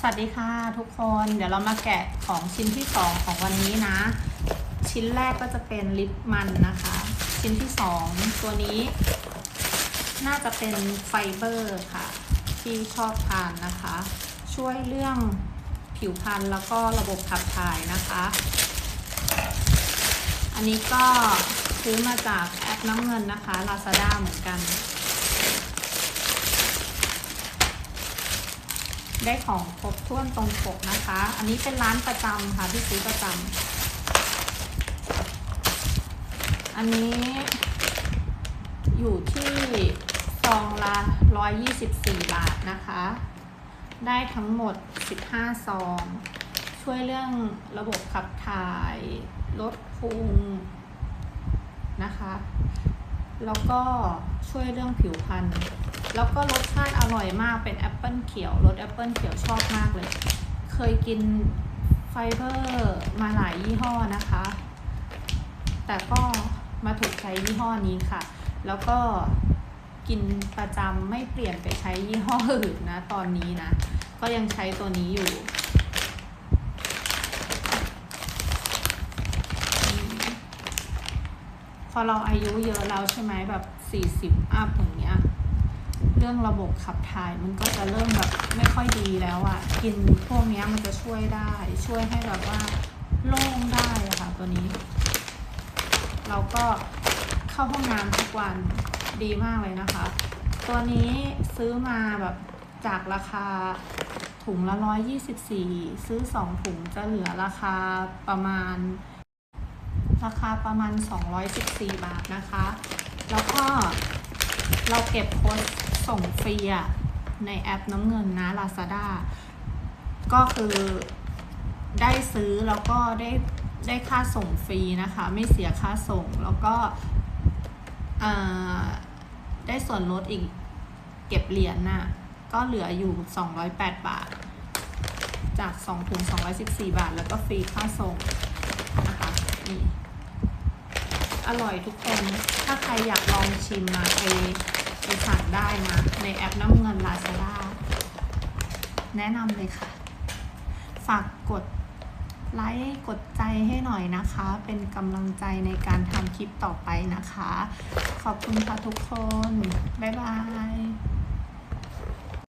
สวัสดีค่ะทุกคนเดี๋ยวเรามาแกะของชิ้นที่ 2 ของวันนี้นะ ชิ้นแรกก็จะเป็นลิปมันนะคะ ชิ้นที่ 2 ตัวนี้ น่าจะเป็นไฟเบอร์ค่ะ ที่ชอบทานนะคะ ช่วยเรื่องผิวพรรณแล้วก็ระบบขับถ่ายนะคะ อันนี้ก็ซื้อมาจากแอปน้ำเงินนะคะ Lazada เหมือนกัน ได้ของครบถ้วนตรงปกนะคะ อันนี้เป็นร้านประจำค่ะที่ซื้อประจำอันนี้อยู่ที่ซองละ124 บาทนะคะ ได้ทั้งหมด 15 ซอง ช่วยเรื่องระบบขับถ่าย ลดพุงนะคะ แล้วก็ช่วยเรื่องผิวพรรณ แล้วก็รสชาติอร่อยมากเป็นแอปเปิลเขียวรสแอปเปิลเขียวชอบมากเลย เคยกินไฟเบอร์มาหลายยี่ห้อนะคะ แต่ก็มาถูกใจยี่ห้อนี้ค่ะ แล้วก็กินประจำไม่เปลี่ยนไปใช้ยี่ห้ออื่นนะตอนนี้นะ ก็ยังใช้ตัวนี้อยู่พอเราอายุเยอะแล้วใช่ไหมแบบสี่สิบอัพอย่างเงี้ย เรื่องระบบขับถ่ายมันก็จะเริ่มแบบไม่ค่อยดีแล้วอะ่ะ กินพวกนี้มันจะช่วยได้ ช่วยให้แบบว่าโล่งได้ะค่ะตัวนี้ เราก็เข้าห้องน้ำทุกวันดีมากเลยนะคะ ตัวนี้ซื้อมาแบบจากราคาถุงละร้อยยี่สิบสี่ซื้อสองถุงจะเหลือราคาประมาณ ราคาประมาณ 214 บาทนะคะ แล้วก็ เราเก็บโค้ดส่งฟรีอะในแอปน้ำเงินนะ Lazada ก็คือได้ซื้อแล้วก็ได้ได้ค่าส่งฟรีนะคะ ไม่เสียค่าส่งแล้วก็ได้ส่วนลดอีกเก็บเหรียญน่ะ ก็เหลืออยู่ 208 บาท จาก2ถุง214 บาท แล้วก็ฟรีค่าส่งนะคะนี่ อร่อยทุกคน ถ้าใครอยากลองชิมมาไปไปสั่งได้นะ ในแอปน้ำเงินลาซาด้าแนะนำเลยค่ะ ฝากกดไลค์กดใจให้หน่อยนะคะ เป็นกำลังใจในการทำคลิปต่อไปนะคะ ขอบคุณค่ะทุกคน บ๊ายบาย